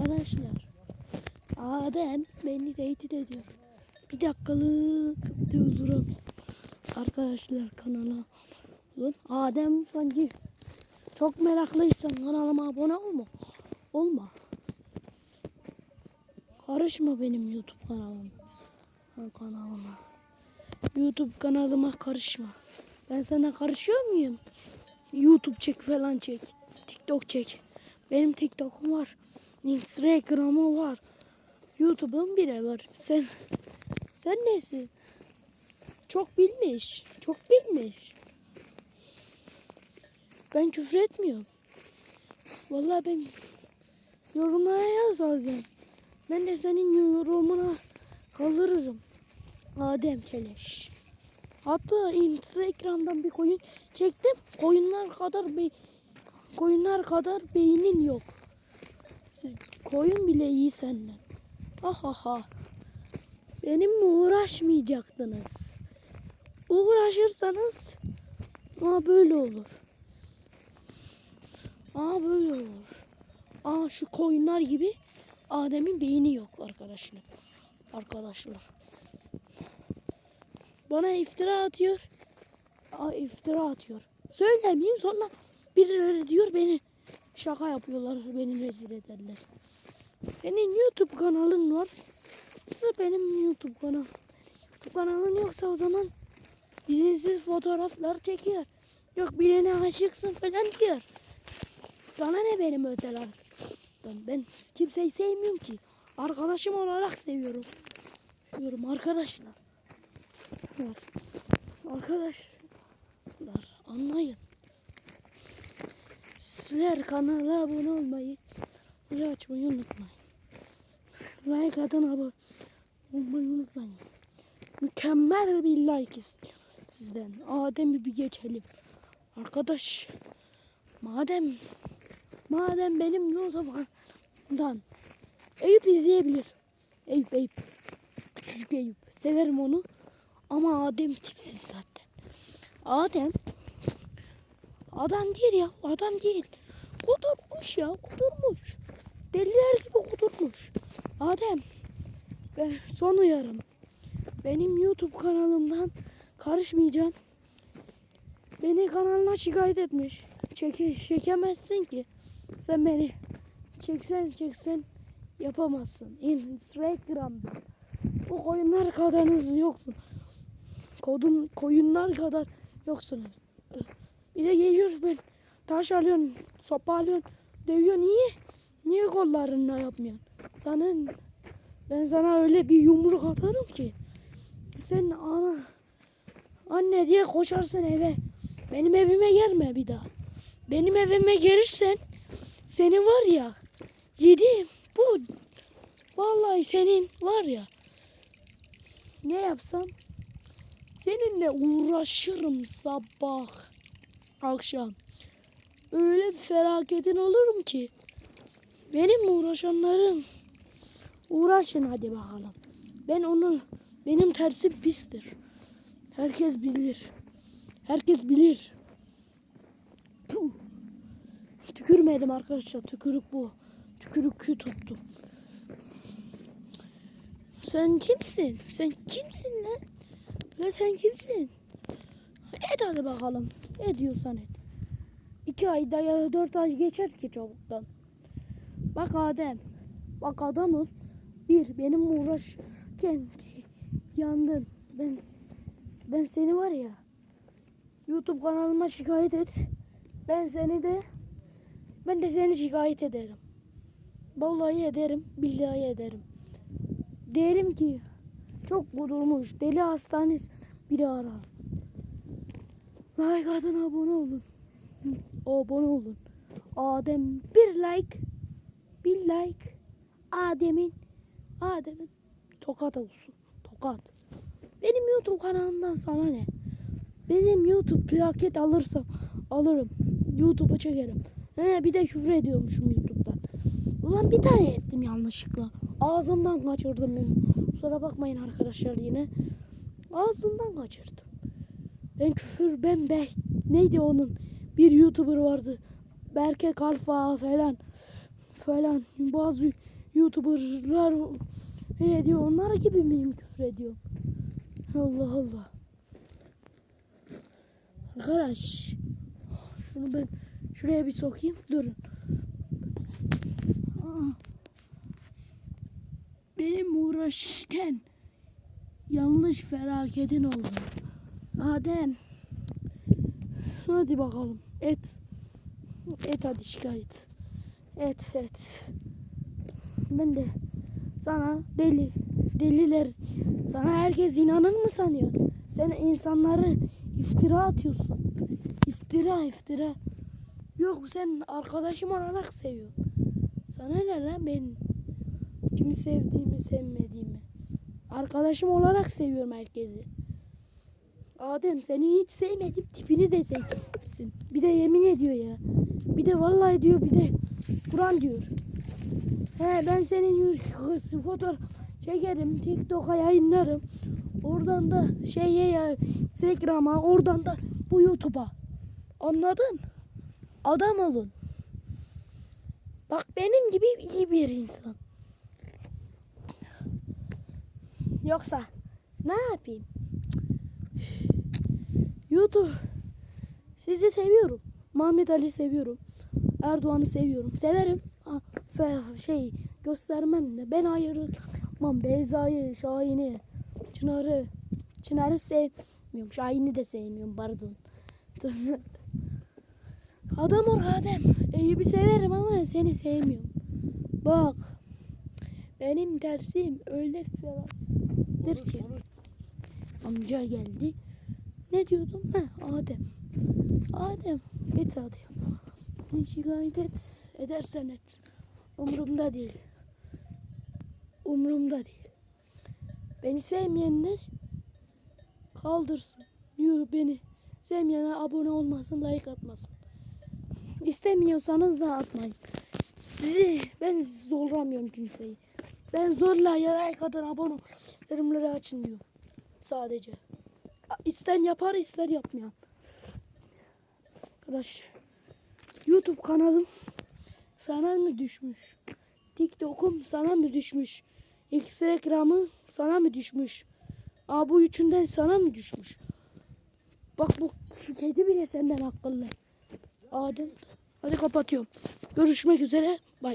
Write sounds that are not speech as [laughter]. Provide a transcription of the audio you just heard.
Arkadaşlar. Adem beni tehdit ediyor. Bir dakikalık durdurum. Arkadaşlar kanala olun. Adem sanki çok meraklıysan kanalıma abone olma. Olma. Karışma benim YouTube kanalıma. Ha, kanalıma. YouTube kanalıma karışma. Ben sana karışıyor muyum? YouTube çek falan çek. TikTok çek. Benim TikTok'um var. Instagram'ım var. YouTube'um bile var. Sen sen nesin? Çok bilmiş. Çok bilmiş. Ben küfür etmiyorum. Vallahi ben yorumlara yaz. Ben de senin yorumuna kaldırırım. Adem Keleş. Hatta Instagram'dan bir koyun çektim. Koyunlar kadar be koyunlar kadar beynin yok. Koyun bile iyi senden. Ha ha ha. Benimle uğraşmayacaktınız. Uğraşırsanız aa böyle olur. Aa böyle olur. Aa şu koyunlar gibi Adem'in beyni yok arkadaşlar. Arkadaşlar. Bana iftira atıyor. Aa, iftira atıyor. Söylemeyeyim sonra birileri diyor beni şaka yapıyorlar. Beni rezil ederler. Senin YouTube kanalın var. Nasıl benim YouTube kanalım? YouTube kanalın yoksa o zaman izinsiz fotoğraflar çekiyor. Yok birine aşıksın falan diyor. Sana ne benim özel hayatımdan? Ben kimseyi sevmiyorum ki. Arkadaşım olarak seviyorum. Seviyorum arkadaşlar. Arkadaşlar anlayın. Sizler kanala abone olmayı, zil açmayı unutmayın. Like atın abone olmayı unutmayın. Mükemmel bir like istiyorum sizden. Adem'i bir geçelim. Arkadaş madem madem benim YouTube'dan Eyüp izleyebilir. Eyüp Eyüp. Küçücük Eyüp. Severim onu. Ama Adem tipsiz zaten. Adem adam değil ya. Adam değil. Kudurmuş ya. Kudurmuş. Deliler gibi kudurmuş. Adem. Ben son uyarım. Benim YouTube kanalımdan karışmayacaksın. Beni kanalına şikayet etmiş. Çeke, çekemezsin ki. Sen beni çeksen çeksen yapamazsın. Instagram'da. Bu koyunlar kadarınız yoksun. Kodun koyunlar kadar yoksunuz. Bir de geliyor ben taş alıyorsun, sopa alıyorsun, dövüyor. Niye? Niye kollarınla yapmıyorsun? Sana ben sana öyle bir yumruk atarım ki. Sen ana anne diye koşarsın eve. Benim evime gelme bir daha. Benim evime gelirsen seni var ya yedim. Bu vallahi senin var ya ne yapsam seninle uğraşırım sabah akşam. Öyle bir felaketin olurum ki benim uğraşanlarım uğraşın hadi bakalım. Ben onu benim tersim pistir. Herkes bilir. Herkes bilir. Tuh. Tükürmedim arkadaşlar. Tükürük bu. Tükürük tuttu. Sen kimsin? Sen kimsin lan? Lan sen kimsin? Et hadi bakalım. Ne diyorsan et. İki ayda ya da dört ay geçer ki çabuktan. Bak Adem. Bak adam ol. Bir benim uğraşken yandın. Ben ben seni var ya YouTube kanalıma şikayet et. Ben seni de ben de seni şikayet ederim. Vallahi ederim, billahi ederim. Derim ki çok kudurmuş, deli hastanesi biri arar. Like atın, abone olun. Abone olun. Adem bir like, bir like. Adem'in, Adem'in tokat olsun. Tokat. Benim YouTube kanalımdan sana ne? Benim YouTube plaket alırsam alırım. YouTube'a çekerim. He bir de küfür ediyormuşum YouTube'dan. Ulan bir tane ettim yanlışlıkla. Ağzımdan kaçırdım ya. Kusura bakmayın arkadaşlar yine. Ağzımdan kaçırdım. Ben küfür ben be neydi onun bir YouTuber vardı. Berke Kalfa falan. Falan bazı youtuberlar ne diyor onlar gibi miyim küfür ediyor? Allah Allah. Arkadaş şunu ben şuraya bir sokayım durun. Aa. Benim uğraşırken yanlış felaketin oldu. Adem. Hadi bakalım. Et. Et hadi şikayet. Et et. Ben de sana deli. Deliler. Sana herkes inanır mı sanıyor? Sen insanları iftira atıyorsun. İftira iftira. Yok sen arkadaşım olarak seviyorsun. Sana ne lan ben kimi sevdiğimi sevmediğimi. Arkadaşım olarak seviyorum herkesi. Adem seni hiç sevmedim tipini de sevmişsin. Bir de yemin ediyor ya. Bir de vallahi diyor bir de Kur'an diyor. He ben senin yüz- fotoğraf çekerim TikTok'a yayınlarım. Oradan da şeye ya Instagram'a oradan da bu YouTube'a. Anladın? Adam olun. Bak benim gibi iyi bir insan. Yoksa ne yapayım? YouTube sizi seviyorum. Muhammed Ali seviyorum. Erdoğan'ı seviyorum. Severim. Şey göstermem de. Ben ayırmam. Beyza'yı, Şahin'i, Çınar'ı. Çınar'ı sevmiyorum. Şahin'i de sevmiyorum. Pardon. [laughs] Adam ol Adem. Eyüp'ü severim ama seni sevmiyorum. Bak. Benim tersim öyle falandır ki. Amca geldi. Ne diyordum? Ha, Adem. Adem. Et Adem. Beni şikayet et. Edersen et. Umurumda değil. Umurumda değil. Beni sevmeyenler kaldırsın. Yuh beni sevmeyenler abone olmasın, like atmasın. İstemiyorsanız da atmayın. Sizi ben zorlamıyorum kimseyi. Ben zorla ya atın abone. Bildirimleri açın diyor. Sadece. İsten yapar ister yapmayan. Arkadaş YouTube kanalım sana mı düşmüş? TikTok'um sana mı düşmüş? Instagram'ı sana mı düşmüş? Aa bu üçünden sana mı düşmüş? Bak bu kedi bile senden akıllı. Adem. Hadi kapatıyorum. Görüşmek üzere. Bye.